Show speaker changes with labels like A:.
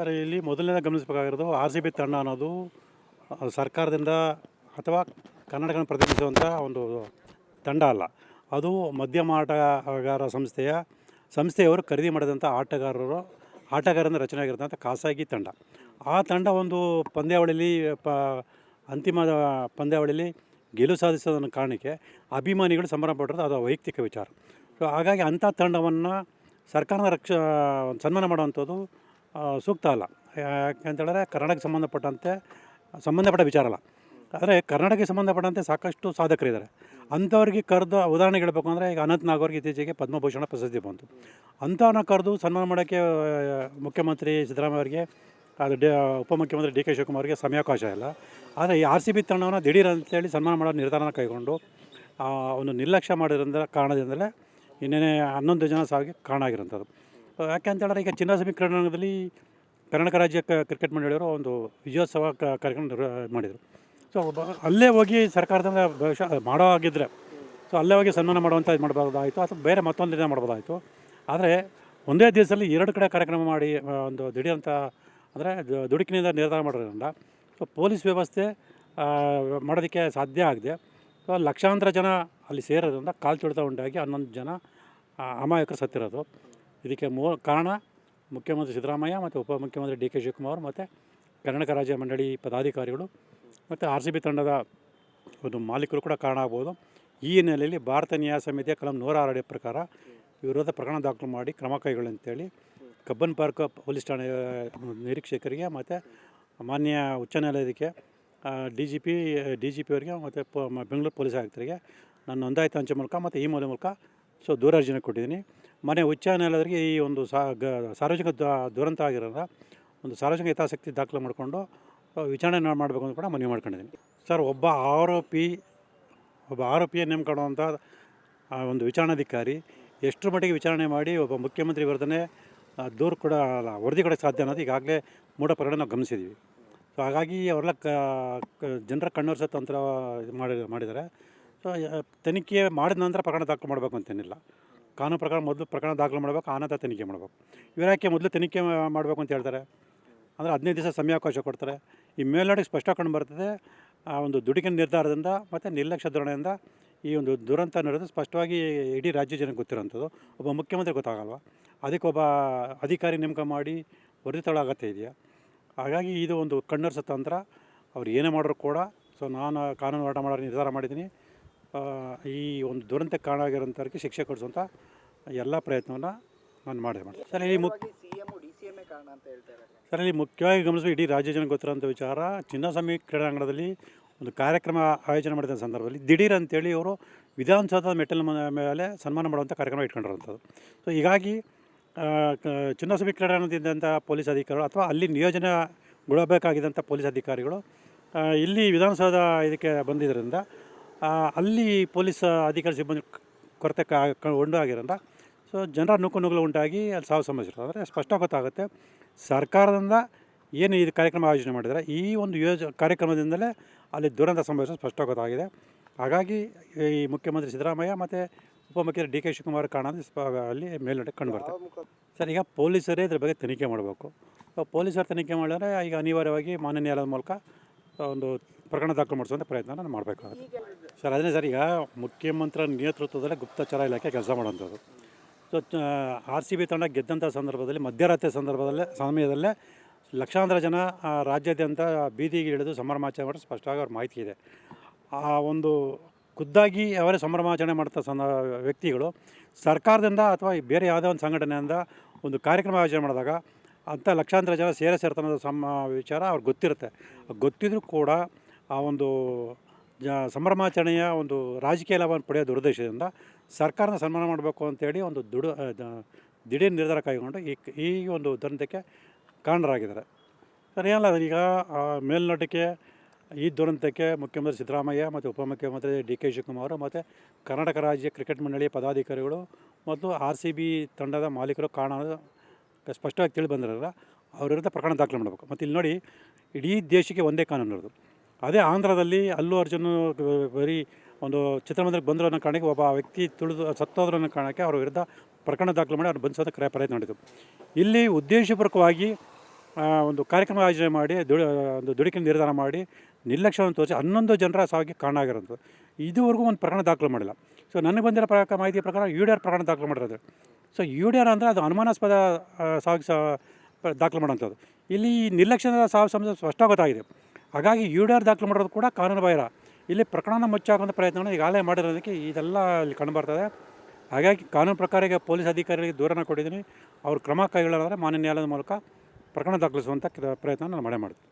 A: Sir ಇಲ್ಲಿ ಮೊದಲನೇ ಗಮನಿಸಬೇಕಾಗಿರೋದು R C B ತಂಡ ಅನ್ನೋದು ಸರ್ಕಾರದಿಂದ ಅಥವಾ ಕನ್ನಡಗಳನ್ನು ಪ್ರತಿನಿಧಿಸುವಂಥ ಒಂದು ತಂಡ ಅಲ್ಲ. ಅದು ಮಧ್ಯಮ ಆಟಗಾರ ಸಂಸ್ಥೆಯ, ಸಂಸ್ಥೆಯವರು ಖರೀದಿ ಮಾಡಿದಂಥ ಆಟಗಾರರು ಆಟಗಾರರಿಂದ ರಚನೆ ಆಗಿರ್ತಕ್ಕಂಥ ಖಾಸಗಿ ತಂಡ. ಆ ತಂಡ ಒಂದು ಪಂದ್ಯಾವಳಿಯಲ್ಲಿ, ಪ, ಅಂತಿಮ ಪಂದ್ಯಾವಳಿಯಲ್ಲಿ ಗೆಲುವು ಸಾಧಿಸೋದನ್ನ ಕಾರಣಕ್ಕೆ ಅಭಿಮಾನಿಗಳು ಸಂಭ್ರಮ ಪಟ್ಟಿರೋದು ಅದು ವೈಯಕ್ತಿಕ ವಿಚಾರ. ಸೊ, ಹಾಗಾಗಿ ಅಂಥ ತಂಡವನ್ನು ಸರ್ಕಾರದ ರಕ್ಷ, ಸನ್ಮಾನ ಮಾಡುವಂಥದ್ದು ಸೂಕ್ತ ಅಲ್ಲ. ಯಾಕೆಂತೇಳಿದ್ರೆ ಕನ್ನಡಕ್ಕೆ ಸಂಬಂಧಪಟ್ಟಂತೆ ಸಂಬಂಧಪಟ್ಟ ವಿಚಾರ ಅಲ್ಲ. ಆದರೆ ಕರ್ನಾಟಕಕ್ಕೆ ಸಂಬಂಧಪಟ್ಟಂತೆ ಸಾಕಷ್ಟು ಸಾಧಕರಿದ್ದಾರೆ. ಅಂಥವ್ರಿಗೆ ಕರೆದು ಉದಾಹರಣೆ ಹೇಳಬೇಕು ಅಂದರೆ ಈಗ ಅನಂತ್ ನಾಗ್ ಅವ್ರಿಗೆ ಇತ್ತೀಚೆಗೆ ಪದ್ಮಭೂಷಣ ಪ್ರಶಸ್ತಿ ಬಂತು. ಅಂಥವ್ರನ್ನ ಕರೆದು ಸನ್ಮಾನ ಮಾಡೋಕ್ಕೆ ಮುಖ್ಯಮಂತ್ರಿ ಸಿದ್ದರಾಮಯ್ಯ ಅವರಿಗೆ, ಅದು ಡಿ, ಉಪಮುಖ್ಯಮಂತ್ರಿ ಡಿ ಕೆ ಶಿವಕುಮಾರ್ಗೆ ಸಮಯಾವಕಾಶ ಇಲ್ಲ. ಆದರೆ ಈ ಆರ್ ಸಿ ಬಿ ತಂಡವನ್ನು ದಿಢೀರ್ ಅಂತೇಳಿ ಸನ್ಮಾನ ಮಾಡೋ ನಿರ್ಧಾರನ ಕೈಗೊಂಡು ಅವನು ನಿರ್ಲಕ್ಷ್ಯ ಮಾಡಿರೋದ್ರ ಕಾರಣದಿಂದಲೇ ಇನ್ನೇನೇ ಹನ್ನೊಂದು ಜನ ಸಾವಿಗೆ ಕಾರಣ ಆಗಿರೋಂಥದ್ದು. ಯಾಕೆ ಅಂತ ಈಗ ಚಿನ್ನಸ್ವಾಮಿ ಕ್ರೀಡಾಂಗಣದಲ್ಲಿ ಕರ್ನಾಟಕ ರಾಜ್ಯ ಕ್ರಿಕೆಟ್ ಮಂಡಳಿಯವರು ಒಂದು ವಿಜಯೋತ್ಸವ ಕಾರ್ಯಕ್ರಮ ಮಾಡಿದರು. ಸೊ ಅಲ್ಲೇ ಹೋಗಿ ಸರ್ಕಾರದಿಂದ ಬಹುಶಃ ಮಾಡೋ ಆಗಿದ್ದರೆ ಸೊ, ಅಲ್ಲೇ ಹೋಗಿ ಸನ್ಮಾನ ಮಾಡುವಂಥ ಇದು ಮಾಡ್ಬೋದಾಯಿತು ಅಥವಾ ಬೇರೆ ಮತ್ತೊಂದು ದಿನ ಮಾಡ್ಬೋದಾಯಿತು ಆದರೆ ಒಂದೇ ದಿವಸದಲ್ಲಿ ಎರಡು ಕಡೆ ಕಾರ್ಯಕ್ರಮ ಮಾಡಿ ಒಂದು ದಿಢೀರಂಥ ಅಂದರೆ ದುಡುಕಿನಿಂದ ನಿರ್ಧಾರ ಮಾಡೋದ್ರಿಂದ, ಸೊ, ಪೊಲೀಸ್ ವ್ಯವಸ್ಥೆ ಮಾಡೋದಕ್ಕೆ ಸಾಧ್ಯ ಆಗಿದೆ, ಸೊ, ಲಕ್ಷಾಂತರ ಜನ ಅಲ್ಲಿ ಸೇರೋದ್ರಿಂದ ಕಾಲು ತುಳಿತ ಉಂಟಾಗಿ ಹನ್ನೊಂದು ಜನ ಅಮಾಯಕರು ಸತ್ತಿರೋದು. ಇದಕ್ಕೆ ಮೂ ಕಾರಣ ಮುಖ್ಯಮಂತ್ರಿ ಸಿದ್ದರಾಮಯ್ಯ ಮತ್ತು ಉಪಮುಖ್ಯಮಂತ್ರಿ ಡಿ ಕೆ ಶಿವಕುಮಾರ್ ಮತ್ತು ಕರ್ನಾಟಕ ರಾಜ್ಯ ಮಂಡಳಿ ಪದಾಧಿಕಾರಿಗಳು ಮತ್ತು ಆರ್ ಸಿ ಬಿ ತಂಡದ ಒಂದು ಮಾಲೀಕರು ಕೂಡ ಕಾರಣ ಆಗ್ಬೋದು. ಈ ಹಿನ್ನೆಲೆಯಲ್ಲಿ ಭಾರತ ನ್ಯಾಯ ಸಮಿತಿಯ ಕಲಂ ನೂರ ಆರಡಿ ಪ್ರಕಾರ ವಿರೋಧ ಪ್ರಕರಣ ದಾಖಲು ಮಾಡಿ ಕ್ರಮ ಕೈಗೊಳ್ಳಿ ಅಂತೇಳಿ ಕಬ್ಬನ್ ಪಾರ್ಕ್ ಪೊಲೀಸ್ ಠಾಣೆ ನಿರೀಕ್ಷಕರಿಗೆ ಮತ್ತು ಮಾನ್ಯ ಉಚ್ಚ ನ್ಯಾಯಾಲಯದಕ್ಕೆ D G P, D G P ಅವರಿಗೆ ಮತ್ತು ಬೆಂಗಳೂರು ಪೊಲೀಸ್ ಆಯುಕ್ತರಿಗೆ ನಾನು ನೋಂದಾಯಿತ ಅಂಚೆ ಮೂಲಕ ಮತ್ತು ಈ ಮೂಲ ಮೂಲಕ ಸೊ ದೂರಾರ್ಜನೆ ಕೊಟ್ಟಿದ್ದೀನಿ. ಮನೆ ಉಚ್ಚ ನ್ಯಾಯಾಲಯದವರಿಗೆ ಈ ಒಂದು ಸಾ ಗ ಸಾರ್ವಜನಿಕ ದುರಂತ ಆಗಿರೋದ ಒಂದು ಸಾರ್ವಜನಿಕ ಹಿತಾಸಕ್ತಿ ದಾಖಲೆ ಮಾಡಿಕೊಂಡು ವಿಚಾರಣೆ ಮಾಡಬೇಕು ಅಂತ ಕೂಡ ಮನವಿ ಮಾಡ್ಕೊಂಡಿದ್ದೀನಿ. ಸರ್ ಒಬ್ಬ ಆರೋಪಿ ಒಬ್ಬ ಆರೋಪಿಯ ನೇಮಕೊಳ್ಳುವಂಥ ಆ ಒಂದು ವಿಚಾರಣಾಧಿಕಾರಿ ಎಷ್ಟರ ಮಟ್ಟಿಗೆ ವಿಚಾರಣೆ ಮಾಡಿ ಒಬ್ಬ ಮುಖ್ಯಮಂತ್ರಿ ವಿರುದ್ಧನೇ ಆ, ದೂರು ಕೂಡ ವರದಿ ಕೊಡೋಕ್ಕೆ ಸಾಧ್ಯ ಅನ್ನೋದು ಈಗಾಗಲೇ ಮೂಢ ಪ್ರಕರಣ ನಾವು ಗಮನಿಸಿದ್ದೀವಿ ಸೊ ಹಾಗಾಗಿ ಅವರೆಲ್ಲ ಕ ಜನರ ಕಣ್ಣೊರೆಸೋ ತಂತ್ರ ಮಾಡಿ ಮಾಡಿದ್ದಾರೆ. ಸೊ ತನಿಖೆ ಮಾಡಿದ ನಂತರ ಪ್ರಕರಣ ದಾಖಲು ಮಾಡಬೇಕು ಅಂತೇನಿಲ್ಲ. ಕಾನೂನು ಪ್ರಕಾರ ಮೊದಲು ಪ್ರಕರಣ ದಾಖಲು ಮಾಡಬೇಕು ಆನಂತರ ತನಿಖೆ ಮಾಡಬೇಕು. ಇವರಾಕೆ ಮೊದಲು ತನಿಖೆ ಮಾಡಬೇಕು ಅಂತ ಹೇಳ್ತಾರೆ? ಅಂದರೆ ಹದಿನೈದು ದಿವಸ ಸಮಯಾವಕಾಶ ಕೊಡ್ತಾರೆ. ಈ ಮೇಲ್ನೋಟಕ್ಕೆ ಸ್ಪಷ್ಟ ಕಂಡು ಬರ್ತದೆ, ಆ ಒಂದು ದುಡುಕಿನ ನಿರ್ಧಾರದಿಂದ ಮತ್ತು ನಿರ್ಲಕ್ಷ್ಯ ಧೋರಣೆಯಿಂದ ಈ ಒಂದು ದುರಂತ ನಡೆದು ಸ್ಪಷ್ಟವಾಗಿ ಇಡೀ ರಾಜ್ಯ ಜನಕ್ಕೆ ಗೊತ್ತಿರೋಂಥದ್ದು ಒಬ್ಬ ಮುಖ್ಯಮಂತ್ರಿ ಗೊತ್ತಾಗಲ್ವ? ಅದಕ್ಕೆ ಒಬ್ಬ ಅಧಿಕಾರಿ ನೇಮಕ ಮಾಡಿ ವರದಿ ತಳ ಅಗತ್ಯ ಇದೆಯಾ? ಹಾಗಾಗಿ ಇದು ಒಂದು ಕಣ್ಣರ್ಸ ತಂತ್ರ. ಅವ್ರು ಏನೇ ಮಾಡಿದ್ರು ಕೂಡ, ಸೊ ನಾನು ಕಾನೂನು ಹೋರಾಟ ಮಾಡೋ ನಿರ್ಧಾರ ಮಾಡಿದ್ದೀನಿ. ಈ ಒಂದು ದುರಂತ ಕಾರಣ ಆಗಿರೋಂಥವ್ರಿಗೆ ಶಿಕ್ಷೆ ಕೊಡಿಸುವಂಥ ಎಲ್ಲ ಪ್ರಯತ್ನವನ್ನು ನಾನು ಮಾಡಿದೆ ಮಾಡಿ ಸರ್ ಇಲ್ಲಿ ಮುಖ್ಯ ಸರ್ ಇಲ್ಲಿ ಮುಖ್ಯವಾಗಿ ಗಮನಿಸಿ ಇಡೀ ರಾಜ್ಯ ಜನ ಗೊತ್ತಿರೋಂಥ ವಿಚಾರ ಚಿನ್ನಸ್ವಾಮಿ ಕ್ರೀಡಾಂಗಣದಲ್ಲಿ ಒಂದು ಕಾರ್ಯಕ್ರಮ ಆಯೋಜನೆ ಮಾಡಿದ ಸಂದರ್ಭದಲ್ಲಿ ದಿಢೀರ್ ಅಂತೇಳಿ ಅವರು ವಿಧಾನಸೌಧದ ಮೆಟ್ಟಲ ಮೇಲೆ ಸನ್ಮಾನ ಮಾಡುವಂಥ ಕಾರ್ಯಕ್ರಮ ಇಟ್ಕೊಂಡಿರೋಂಥದ್ದು ಸೊ ಹೀಗಾಗಿ ಚಿನ್ನಸ್ವಾಮಿ ಕ್ರೀಡಾಂಗಣದಿದ್ದಂಥ ಪೊಲೀಸ್ ಅಧಿಕಾರಿಗಳು ಅಥವಾ ಅಲ್ಲಿ ನಿಯೋಜನೆಗೊಳ್ಳಬೇಕಾಗಿದ್ದಂಥ ಪೊಲೀಸ್ ಅಧಿಕಾರಿಗಳು ಇಲ್ಲಿ ವಿಧಾನಸೌಧ ಇದಕ್ಕೆ ಬಂದಿದ್ದರಿಂದ ಅಲ್ಲಿ ಪೊಲೀಸ್ ಅಧಿಕಾರಿ ಸಿಬ್ಬಂದಿ ಕೊರತೆ ಉಂಟಾಗಿರೋದ್ರಿಂದ ಸೊ ಜನರ ನೂಕು ನುಗ್ಗಲು ಉಂಟಾಗಿ ಅಲ್ಲಿ ಸಾವು ಸಮಸ್ಯೆ ಅಂದರೆ ಸ್ಪಷ್ಟ ಗೊತ್ತಾಗುತ್ತೆ, ಸರ್ಕಾರದಿಂದ ಏನು ಇದು ಕಾರ್ಯಕ್ರಮ ಆಯೋಜನೆ ಮಾಡಿದರೆ, ಈ ಒಂದು ಯೋಜ, ಕಾರ್ಯಕ್ರಮದಿಂದಲೇ ಅಲ್ಲಿ ದುರಂತ ಸಂಭವಿಸೋದು ಸ್ಪಷ್ಟ ಗೊತ್ತಾಗಿದೆ. ಹಾಗಾಗಿ ಈ ಮುಖ್ಯಮಂತ್ರಿ ಸಿದ್ದರಾಮಯ್ಯ ಮತ್ತು ಉಪಮುಖ್ಯಮಂತ್ರಿ ಡಿ ಕೆ ಶಿವಕುಮಾರ್ ಸ್ಪ- ಅಲ್ಲಿ ಮೇಲ್ನೋಟಕ್ಕೆ ಕಂಡು ಬರ್ತದೆ. ಸರ್, ಈಗ ಪೊಲೀಸರೇ ಇದ್ರ ಬಗ್ಗೆ ತನಿಖೆ ಮಾಡಬೇಕು. ಪೊಲೀಸರು ತನಿಖೆ ಮಾಡಿದರೆ ಈಗ ಅನಿವಾರ್ಯವಾಗಿ ಮಾನ್ಯ ನ್ಯಾಯಾಲಯದ ಮೂಲಕ ಒಂದು ಪ್ರಕರಣ ದಾಖಲು ಮಾಡಿಸುವಂಥ ಪ್ರಯತ್ನ ನಾನು ಮಾಡಬೇಕಾಗುತ್ತೆ. ಸರ್, ಅದನ್ನೇ ಸರ್, ಈಗ ಮುಖ್ಯಮಂತ್ರಿ ನೇತೃತ್ವದಲ್ಲಿ ಗುಪ್ತಚರ ಇಲಾಖೆ ಕೆಲಸ ಮಾಡುವಂಥದ್ದು ಸೊ ಆರ್ ಸಿ ಬಿ ತಂಡ ಗೆದ್ದಂಥ ಸಂದರ್ಭದಲ್ಲಿ, ಮಧ್ಯರಾತ್ರಿ ಸಂದರ್ಭದಲ್ಲೇ, ಸಮಯದಲ್ಲೇ ಲಕ್ಷಾಂತರ ಜನ ರಾಜ್ಯಾದ್ಯಂತ ಬೀದಿಗೆ ಇಳಿದು ಸಂಭ್ರಮಾಚರಣೆ ಮಾಡಿ ಸ್ಪಷ್ಟವಾಗಿ ಅವ್ರ ಮಾಹಿತಿ ಇದೆ. ಆ ಒಂದು ಖುದ್ದಾಗಿ ಅವರೇ ಸಂಭ್ರಮಾಚರಣೆ ಮಾಡ್ತಾ ಸಂದ, ವ್ಯಕ್ತಿಗಳು ಸರ್ಕಾರದಿಂದ ಅಥವಾ ಬೇರೆ ಯಾವುದೇ ಒಂದು ಸಂಘಟನೆಯಿಂದ ಒಂದು ಕಾರ್ಯಕ್ರಮ ಆಯೋಜನೆ ಮಾಡಿದಾಗ ಅಂಥ ಲಕ್ಷಾಂತರ ಜನ ಸೇರ ಅನ್ನೋದು ಸಮ ವಿಚಾರ ಅವ್ರಿಗೆ ಗೊತ್ತಿರುತ್ತೆ. ಗೊತ್ತಿದ್ರೂ ಕೂಡ ಆ ಒಂದು ಜ ಸಂಭ್ರಮಾಚರಣೆಯ ಒಂದು ರಾಜಕೀಯ ಲಾಭವನ್ನು ಪಡೆಯೋ ದುರುದ್ದೇಶದಿಂದ ಸರ್ಕಾರನ ಸನ್ಮಾನ ಮಾಡಬೇಕು ಅಂತೇಳಿ ಒಂದು ದುಡು ದಿಢೀರ್ ನಿರ್ಧಾರ ಕೈಗೊಂಡು ಈ ಈ ಒಂದು ದುರಂತಕ್ಕೆ ಕಾರಣರಾಗಿದ್ದಾರೆ. ಸರ್, ಏನಲ್ಲ ಅದು ಈಗ ಮೇಲ್ನೋಟಕ್ಕೆ ಈ ದುರಂತಕ್ಕೆ ಮುಖ್ಯಮಂತ್ರಿ ಸಿದ್ದರಾಮಯ್ಯ ಮತ್ತು ಉಪಮುಖ್ಯಮಂತ್ರಿ ಡಿ ಕೆ ಶಿವಕುಮಾರ್ ಮತ್ತು ಕರ್ನಾಟಕ ರಾಜ್ಯ ಕ್ರಿಕೆಟ್ ಮಂಡಳಿಯ ಪದಾಧಿಕಾರಿಗಳು ಮತ್ತು ಆರ್ ಸಿ ಬಿ ತಂಡದ ಮಾಲೀಕರು ಕಾರಣ ಸ್ಪಷ್ಟವಾಗಿ ತಿಳಿ ಬಂದಿರಲ್ಲ ಅವ್ರ ವಿರುದ್ಧ ಪ್ರಕರಣ ದಾಖಲೆ ಮಾಡಬೇಕು. ಮತ್ತು ಇಲ್ಲಿ ನೋಡಿ ಇಡೀ ದೇಶಕ್ಕೆ ಒಂದೇ ಕಾನೂನು ಇರೋದು. ಅದೇ ಆಂಧ್ರದಲ್ಲಿ ಅಲ್ಲು ಅರ್ಜುನ್ ಬರೀ ಒಂದು ಚಿತ್ರಮಂದಿರಕ್ಕೆ ಬಂದರು ಅನ್ನೋ ಕಾರಣಕ್ಕೆ ಒಬ್ಬ ವ್ಯಕ್ತಿ ತುಳಿದು ಸತ್ತೋದ್ರು ಅನ್ನೋ ಕಾರಣಕ್ಕೆ ಅವ್ರ ವಿರುದ್ಧ ಪ್ರಕರಣ ದಾಖಲು ಮಾಡಿ ಅವ್ರು ಬಂಧಿಸೋದಕ್ಕೆ ಕ್ರಯ ಪ್ರಯತ್ನ ನಡೆಯಿತು ಇಲ್ಲಿ ಉದ್ದೇಶಪೂರ್ವಕವಾಗಿ ಒಂದು ಕಾರ್ಯಕ್ರಮ ಆಯೋಜನೆ ಮಾಡಿ, ದುಡಿ, ಒಂದು ದುಡುಕಿನ ನಿರ್ಧಾರ ಮಾಡಿ, ನಿರ್ಲಕ್ಷ್ಯವನ್ನು ತೋರಿಸಿ ಹನ್ನೊಂದು ಜನರ ಸಾವಿಗೆ ಕಾರಣ ಆಗಿರೋದು ಇದುವರೆಗೂ ಒಂದು ಪ್ರಕರಣ ದಾಖಲು ಮಾಡಿಲ್ಲ. ಸೊ ನನಗೆ ಬಂದಿರೋ ಪ್ರಕಾರ ಮಾಹಿತಿ ಪ್ರಕಾರ ಈಡಿಯರ್ ಪ್ರಕರಣ ದಾಖಲು ಮಾಡಿರೋದು. ಸೊ ಯು ಡಿ ಆರ್ ಅಂದರೆ ಅದು ಅನುಮಾನಾಸ್ಪದ ಪ- ದಾಖಲು ಮಾಡೋಂಥದ್ದು ಇಲ್ಲಿ ಈ ನಿರ್ಲಕ್ಷ್ಯದ ಸಾವು ಸಂಬಂಧ ಸ್ಪಷ್ಟ ಗೊತ್ತಾಗಿದೆ. ಹಾಗಾಗಿ ಯು ಡಿ ಆರ್ ದಾಖಲು ಮಾಡೋದು ಕೂಡ ಕಾನೂನು ಬಾಹಿರ. ಇಲ್ಲಿ ಪ್ರಕರಣ ಮುಚ್ಚಾಕುವಂಥ ಪ್ರಯತ್ನವನ್ನು ಈಗಾಗಲೇ ಮಾಡಿರೋದಕ್ಕೆ ಇದೆಲ್ಲ ಇಲ್ಲಿ ಕಂಡುಬರ್ತದೆ ಹಾಗಾಗಿ ಕಾನೂನು ಪ್ರಕಾರ ಈಗ ಪೊಲೀಸ್ ಅಧಿಕಾರಿಗಳಿಗೆ ದೂರನ ಕೊಟ್ಟಿದ್ದೀನಿ. ಅವರು ಕ್ರಮ ಕೈಗೊಳ್ಳೋದಾದರೆ ಮಾನ್ಯ ನ್ಯಾಯಾಲಯದ ಮೂಲಕ ಪ್ರಕರಣ ದಾಖಲಿಸುವಂಥ ಪ್ರಯತ್ನ ನಾನು ಮಾಡೇ ಮಾಡ್ತೀನಿ